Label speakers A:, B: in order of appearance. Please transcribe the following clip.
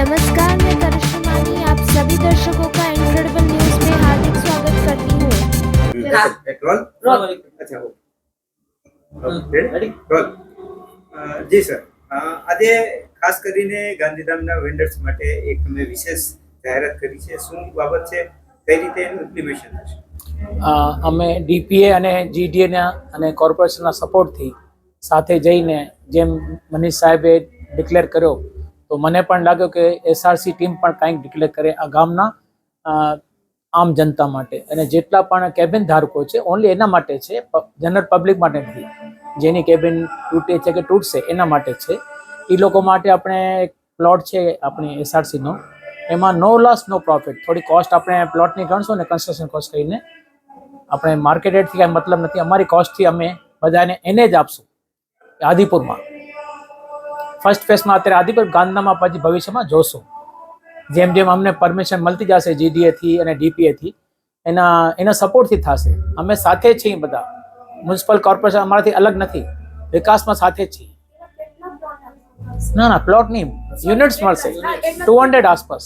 A: नमस्कार मैं करिश्मा मानी आप सभी दर्शकों का इनक्रेडिबल न्यूज में हार्दिक स्वागत करती हूँ
B: હા.
C: એક રોલ
B: રોલ.
C: અચ્છા ઓકે રેડી રોલ અ, જી સર અ, આજે ખાસ કરીને ગાંધીધામના વેન્ડર્સ માટે એક તમે વિશેષ જાહેરાત કરી છે શું બાબત છે કઈ રીતે એનું ઇમ્પ્લિમેશન થશે
D: અ, અમે ડીપીએ અને જીડીએના અને કોર્પોરેશનના સપોર્ટથી સાથે જઈને જેમ મનીષ સાહેબે ડિક્લેર કર્યો તો મને પણ લાગ્યો કે એસઆરસી ટીમ પણ કંઈક ડિક્લેર કરે આ ગામના આમ જનતા માટે. અને જેટલા પણ કેબિન ધારકો છે ઓનલી એના માટે છે જનરલ પબ્લિક માટે નથી. જેની કેબિન તૂટે છે કે તૂટશે, એના માટે છે. એ લોકો માટે આપણે એક પ્લોટ છે આપણી એસઆરસીનો એમાં નો લોસ નો પ્રોફિટ થોડી કોસ્ટ આપણે પ્લોટની ગણશું ને કન્સ્ટ્રક્શન કોસ્ટ કહીને આપણે માર્કેટ રેટથી કાંઈ મતલબ નથી. અમારી કોસ્ટથી અમે બધાને એને જ આપશું. આદિપુરમાં. ફર્સ્ટ ફેઝમાં અત્યારે આદિપુર ગાંધીધામમાં પછી ભવિષ્યમાં જોશું. જેમ જેમ અમને પરમિશન મળતી જશે જીડીએથી અને ડીપીએથી એના એના સપોર્ટથી થશે. અમે સાથે છીએ બધા. મ્યુનિસિપલ કોર્પોરેશન અમારાથી અલગ નથી. વિકાસમાં સાથે છીએ. ના ના પ્લોટ નહીં. યુનિટ્સ મળશે. ટુ હંડ્રેડ આસપાસ.